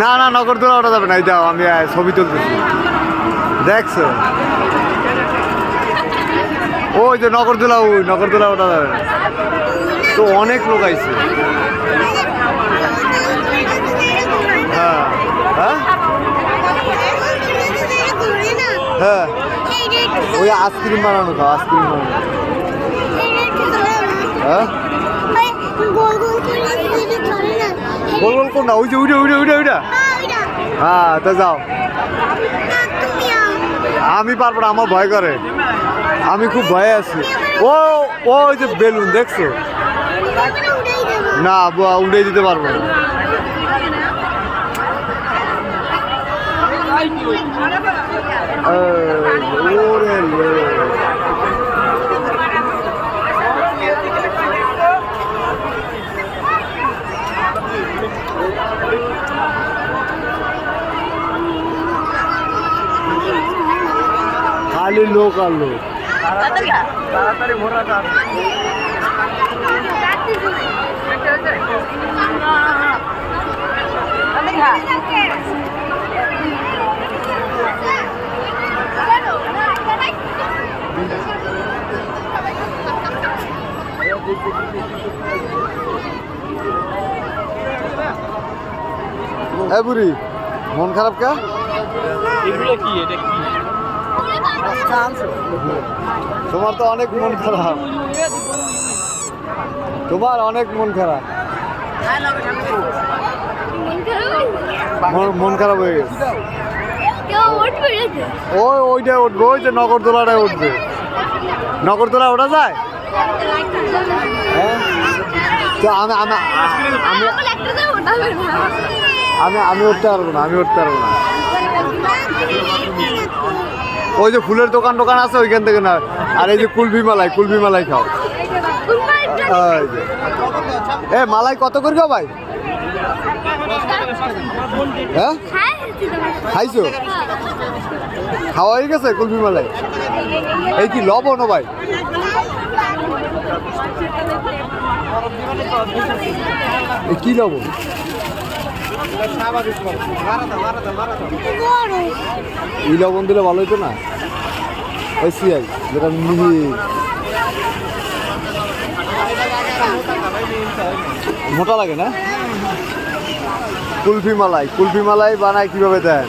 না না, নগরদোলা ওটা যাবে না, এই যাও, আমি ছবি তুলতেছি। দেখছ? ওই যে নগরদোলা, ওই নগরদোলা ওটা যাবে না। তো অনেক লোক আইছে। হ্যাঁ হ্যাঁ? হ্যাঁ। ওই আইসক্রিম বানানো হ্যাঁ? গোল গোল কোনটা ওই যে উইটা উইটা উইটা উইটা হ্যাঁ তো যাও। আমি পারব না আমার ভয় করে। আমি খুব ভয়ে আছি। ও ও ওই যে বেলুন দেখছ? না উড়ে দিতে পারব না। ওরে খালি লোক আর লোক। এ বুড়ি মন খারাপ কা? এগুলো কি? এটা কি? তোমার তো অনেক মন খারাপ। তোমার অনেক মন খারাপ। মন- মন খারাপ হয়ে গেছে। ওই ওইটা উঠবে ওই যে নগরদোলাটায় উঠবে। নগরদোলা ওঠা যায়? হ্যাঁ তো আমি আমি আমি আমি আমি উঠতে পারব না আমি উঠতে পারব না। ওই যে ফুলের দোকান দোকান আছে ওইখান থেকে না। আর এই যে কুলফি মালাই কুলফি মালাই খাও। এ, মালাই কত করে গো ভাই? হ্যাঁ? খাইছো? খাওয়া হয়ে গেছে কুলফি মালাই? এই কি লবণ ভাই? কি লবণ? এই লবণ দিলে ভালো হতো না? ওই সিআই, যেটা মিহি। মোটা লাগে না? কুলফি মালাই কুলফি মালাই বানায় কীভাবে দেন?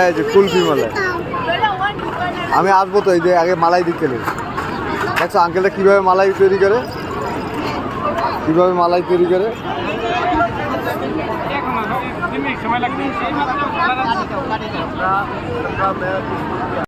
এই যে কুলফি মালাই। আমি আসব তো, এই যে আগে মালাই দিতে দেখছ আঙ্কেলটা কীভাবে মালাই তৈরি করে? কীভাবে মালাই তৈরি করে?